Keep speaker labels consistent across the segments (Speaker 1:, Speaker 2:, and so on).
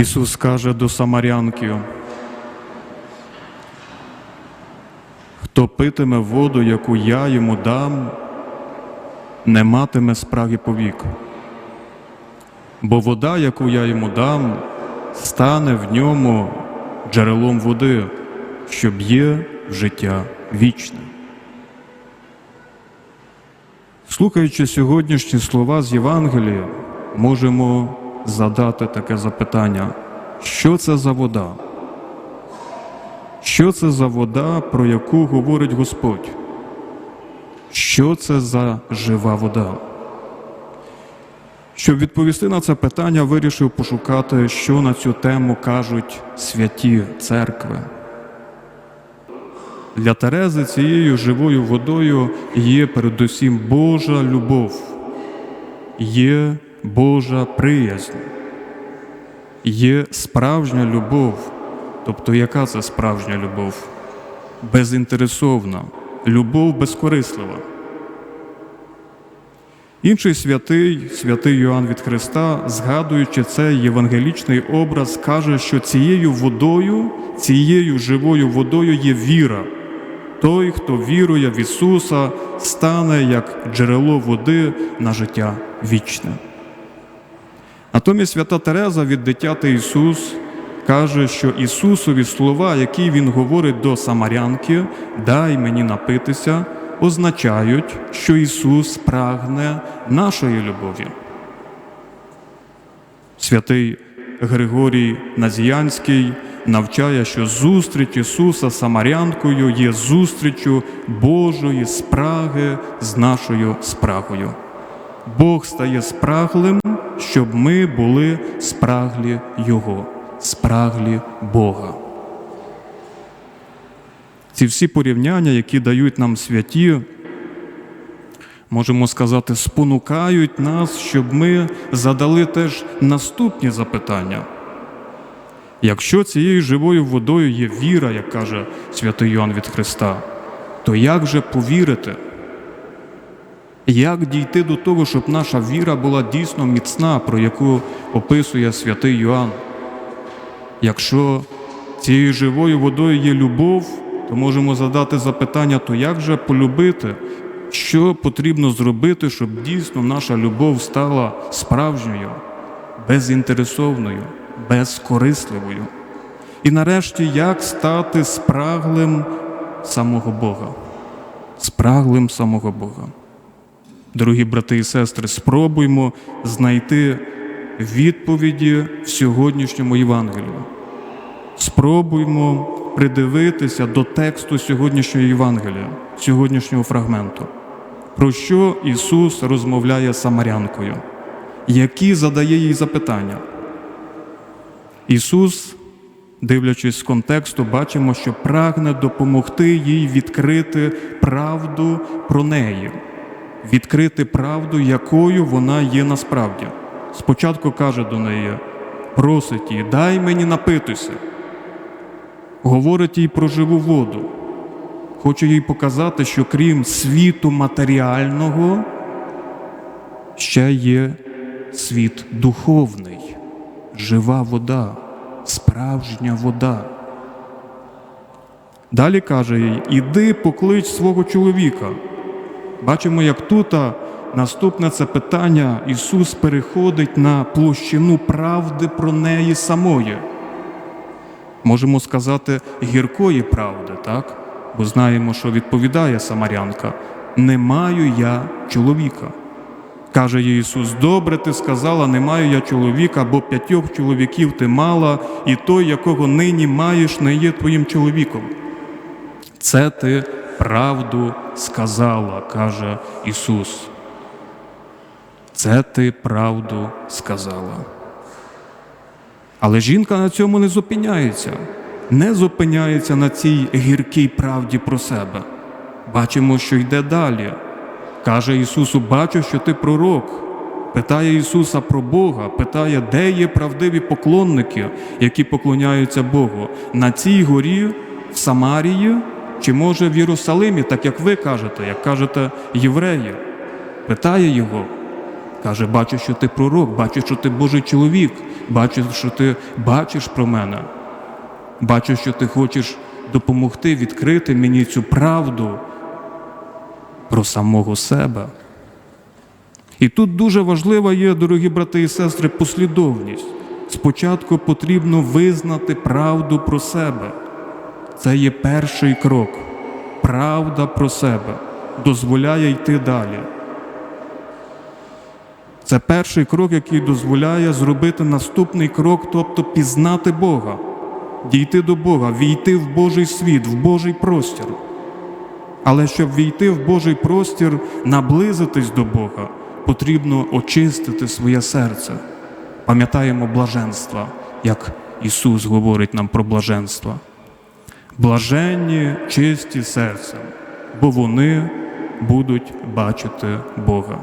Speaker 1: Ісус каже до самарянки, хто питиме воду, яку я йому дам, не матиме спраги повік. Бо вода, яку я йому дам, стане в ньому джерелом води, що б'є в життя вічне. Слухаючи сьогоднішні слова з Євангелія, можемо задати таке запитання: що це за вода? Що це за вода, про яку говорить Господь? Що це за жива вода? Щоб відповісти на це питання, вирішив пошукати, що на цю тему кажуть святі церкви. Для Терези цією живою водою є передусім Божа любов, є Божа приязнь, є справжня любов. Тобто, яка це справжня любов? Безінтересовна, любов безкорислива. Інший святий, святий Йоанн від Христа, згадуючи цей євангелічний образ, каже, що цією водою, цією живою водою є віра. Той, хто вірує в Ісуса, стане як джерело води на життя вічне. Натомість свята Тереза від дитяти Ісус каже, що Ісусові слова, які Він говорить до Самарянки, дай мені напитися, означають, що Ісус прагне нашої любові. Святий Григорій Назіянський навчає, що зустріч Ісуса Самарянкою є зустрічю Божої спраги з нашою спрагою. Бог стає спраглим, щоб ми були спраглі Його, спраглі Бога. Ці всі порівняння, які дають нам святі, можемо сказати, спонукають нас, щоб ми задали теж наступні запитання. Якщо цією живою водою є віра, як каже святий Йоанн від Христа, то як же повірити? Як дійти до того, щоб наша віра була дійсно міцна, про яку описує святий Йоанн? Якщо цією живою водою є любов, то можемо задати запитання, то як же полюбити? Що потрібно зробити, щоб дійсно наша любов стала справжньою, безінтересовною, безкорисливою? І нарешті, як стати спраглим самого Бога? Спраглим самого Бога. Дорогі брати і сестри, спробуймо знайти відповіді в сьогоднішньому Євангелію. Спробуймо придивитися до тексту сьогоднішнього Євангелія, сьогоднішнього фрагменту. Про що Ісус розмовляє з Самарянкою? Які задає їй запитання? Ісус, дивлячись з контексту, бачимо, що прагне допомогти їй відкрити правду про неї відкрити правду, якою вона є насправді. Спочатку каже до неї, просить її, дай мені напитися. Говорить їй про живу воду. Хоче їй показати, що крім світу матеріального, ще є світ духовний, жива вода, справжня вода. Далі каже їй, іди поклич свого чоловіка. Бачимо, як тут наступне це питання Ісус переходить на площину правди про неї самої. Можемо сказати, гіркої правди, так? Бо знаємо, що відповідає Самарянка: Не маю я чоловіка. Каже їй Ісус: Добре ти сказала, не маю я чоловіка, бо п'ятьох чоловіків ти мала, і той, якого нині маєш, не є твоїм чоловіком. Це ти правду сказала, каже Ісус. Це ти правду сказала. Але жінка на цьому не зупиняється, не зупиняється на цій гіркій правді про себе. Бачимо, що йде далі. Каже Ісусу, бачу, що ти пророк. Питає Ісуса про Бога, питає, де є правдиві поклонники, які поклоняються Богу. На цій горі в Самарії чи може в Єрусалимі, так як ви кажете, як кажете євреї? Питає його. Каже, бачу, що ти пророк, бачу, що ти Божий чоловік. бачу, що ти бачиш про мене, бачу, що ти хочеш допомогти відкрити мені цю правду про самого себе. І тут дуже важлива є, дорогі брати і сестри, послідовність. Спочатку потрібно визнати правду про себе. Це є перший крок. Правда про себе дозволяє йти далі. Це перший крок, який дозволяє зробити наступний крок, тобто пізнати Бога, дійти до Бога, війти в Божий світ, в Божий простір. Але щоб війти в Божий простір, наблизитись до Бога, потрібно очистити своє серце. Пам'ятаємо блаженства, як Ісус говорить нам про блаженства. Блаженні чисті серцем, бо вони будуть бачити Бога.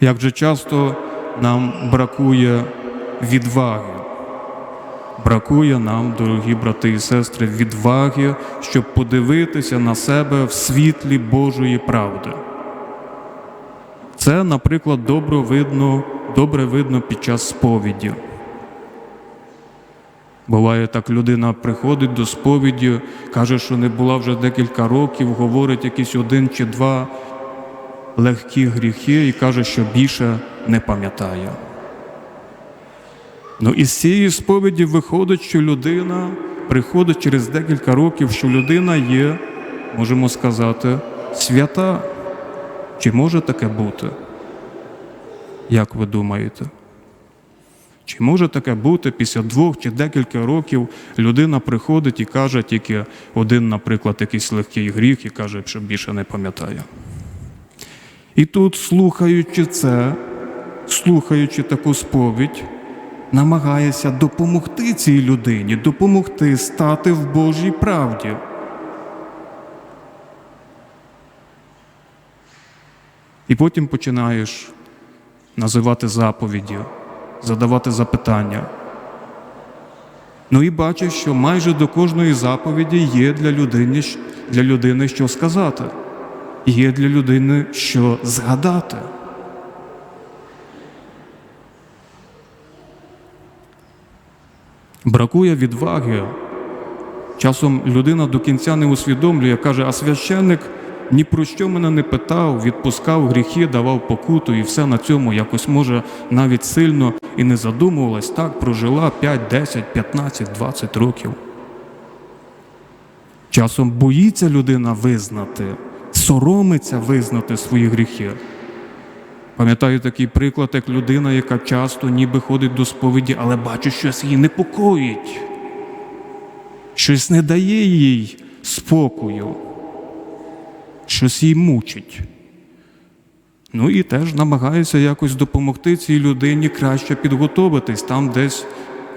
Speaker 1: Як же часто нам бракує відваги, бракує нам, дорогі брати і сестри, відваги, щоб подивитися на себе в світлі Божої правди. Це, наприклад, добре видно, добре видно під час сповіді. Буває так, людина приходить до сповіді, каже, що не була вже декілька років, говорить якісь один чи два легкі гріхи і каже, що більше не пам'ятає. Ну із цієї сповіді виходить, що людина приходить через декілька років, що людина є, можемо сказати, свята. Чи може таке бути? Як ви думаєте? Чи може таке бути після двох чи декілька років людина приходить і каже тільки один, наприклад, якийсь легкий гріх і каже, що більше не пам'ятає? І тут, слухаючи це, слухаючи таку сповідь, намагається допомогти цій людині, допомогти стати в Божій правді. І потім починаєш називати заповіді, задавати запитання. Ну і бачиш, що майже до кожної заповіді є для людини, для людини що сказати, є для людини що згадати. Бракує відваги. Часом людина до кінця не усвідомлює, каже, а священник ні про що мене не питав, відпускав гріхи, давав покуту, і все на цьому якось може навіть сильно і не задумувалась, так прожила 5, 10, 15, 20 років. Часом боїться людина визнати, соромиться визнати свої гріхи. Пам'ятаю такий приклад, як людина, яка часто ніби ходить до сповіді, але бачить, щось її непокоїть, щось не дає їй спокою щось їй мучить. Ну і теж намагаюся якось допомогти цій людині краще підготовитись там десь,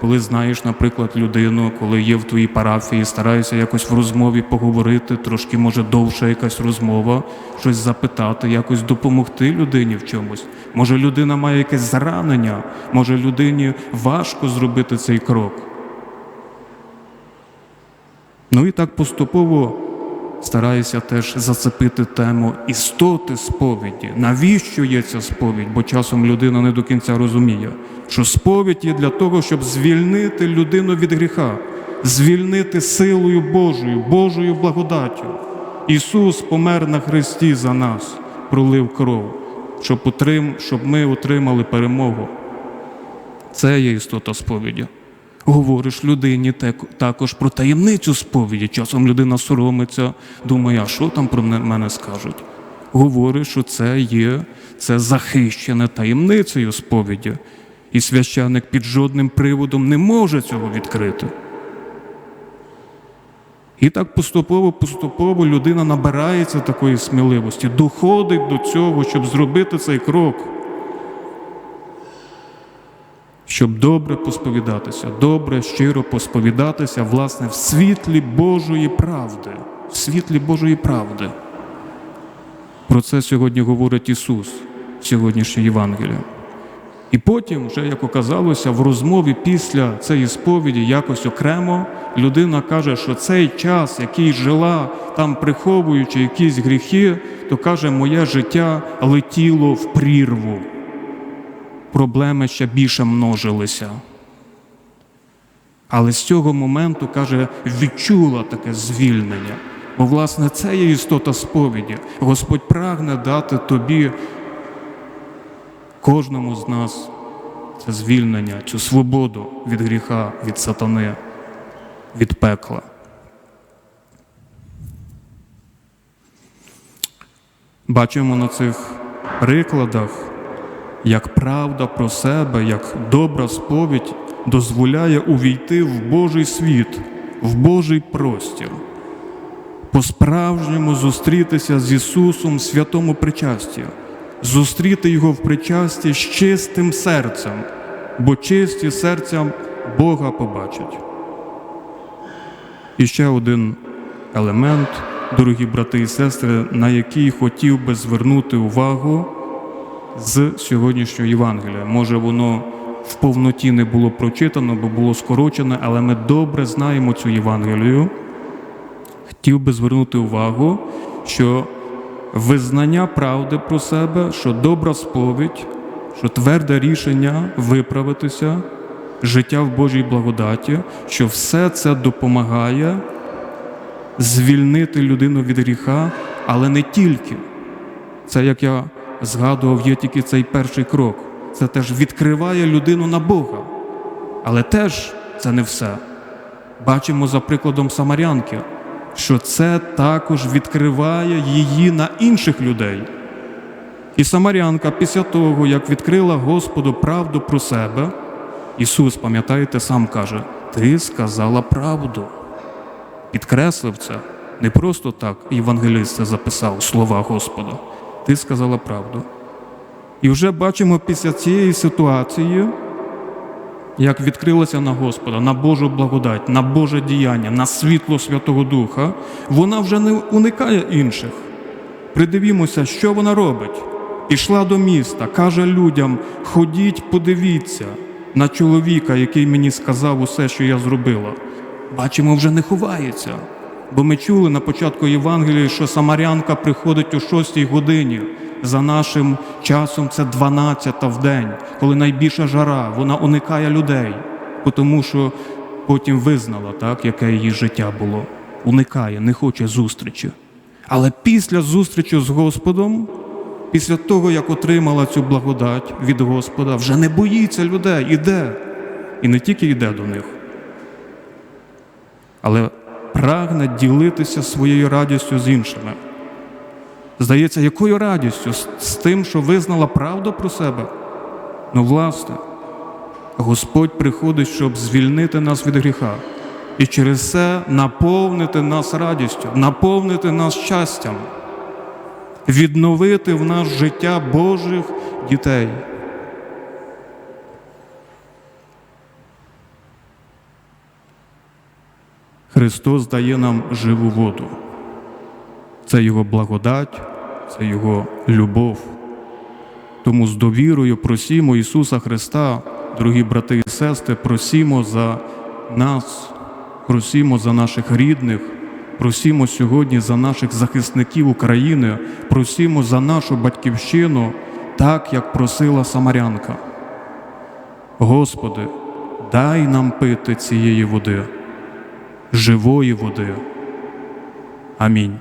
Speaker 1: коли знаєш, наприклад, людину, коли є в твоїй парафії, стараюся якось в розмові поговорити, трошки, може, довша якась розмова, щось запитати, якось допомогти людині в чомусь. Може, людина має якесь заранення, може людині важко зробити цей крок. Ну і так поступово стараюся теж зацепити тему істоти сповіді. Навіщо є ця сповідь? Бо часом людина не до кінця розуміє, що сповідь є для того, щоб звільнити людину від гріха, звільнити силою Божою, Божою благодаттю. Ісус помер на Христі за нас, пролив кров, щоб, ми отримали перемогу. Це є істота сповіді. Говориш людині також про таємницю сповіді. Часом людина соромиться, думає, а що там про мене скажуть. Говориш, що це є це захищене таємницею сповіді, і священник під жодним приводом не може цього відкрити. І так поступово-поступово людина набирається такої сміливості, доходить до цього, щоб зробити цей крок щоб добре посповідатися, добре, щиро посповідатися, власне, в світлі Божої правди, в світлі Божої правди. Про це сьогодні говорить Ісус в сьогоднішній Євангелії. І потім, вже як оказалося, в розмові після цієї сповіді якось окремо людина каже, що цей час, який жила там, приховуючи якісь гріхи, то каже, моє життя летіло в прірву проблеми ще більше множилися. Але з цього моменту, каже, відчула таке звільнення. Бо, власне, це є істота сповіді. Господь прагне дати тобі, кожному з нас, це звільнення, цю свободу від гріха, від сатани, від пекла. Бачимо на цих прикладах, як правда про себе, як добра сповідь дозволяє увійти в Божий світ, в Божий простір, по-справжньому зустрітися з Ісусом в святому причасті, зустріти Його в причасті з чистим серцем, бо чисті серцям Бога побачать. І ще один елемент, дорогі брати і сестри, на який хотів би звернути увагу з сьогоднішнього Євангелія. Може, воно в повноті не було прочитано, бо було скорочено, але ми добре знаємо цю Євангелію. Хотів би звернути увагу, що визнання правди про себе, що добра сповідь, що тверде рішення виправитися, життя в Божій благодаті, що все це допомагає звільнити людину від гріха, але не тільки. Це, як я згадував, є тільки цей перший крок. Це теж відкриває людину на Бога. Але теж це не все. Бачимо за прикладом Самарянки, що це також відкриває її на інших людей. І Самарянка, після того, як відкрила Господу правду про себе, Ісус, пам'ятаєте, сам каже: Ти сказала правду. Підкреслив це. Не просто так євангелист це записав слова Господа. Ти сказала правду. І вже бачимо після цієї ситуації, як відкрилася на Господа, на Божу благодать, на Боже діяння, на світло Святого Духа, вона вже не уникає інших. Придивімося, що вона робить. Пішла до міста, каже людям: ходіть, подивіться на чоловіка, який мені сказав усе, що я зробила. Бачимо, вже не ховається. Бо ми чули на початку Євангелії, що Самарянка приходить о 6 годині. За нашим часом це 12 в день, коли найбільша жара, вона уникає людей, тому що потім визнала, так, яке її життя було. Уникає, не хоче зустрічі. Але після зустрічі з Господом, після того, як отримала цю благодать від Господа, вже не боїться людей, іде. І не тільки йде до них, але прагне ділитися своєю радістю з іншими. Здається, якою радістю? З, тим, що визнала правду про себе? Ну, власне, Господь приходить, щоб звільнити нас від гріха і через це наповнити нас радістю, наповнити нас щастям, відновити в нас життя Божих дітей. Христос дає нам живу воду. Це Його благодать, це Його любов. Тому з довірою просімо Ісуса Христа, дорогі брати і сестри, просімо за нас, просімо за наших рідних, просімо сьогодні за наших захисників України, просімо за нашу батьківщину, так як просила Самарянка. Господи, дай нам пити цієї води, живої води. Амінь.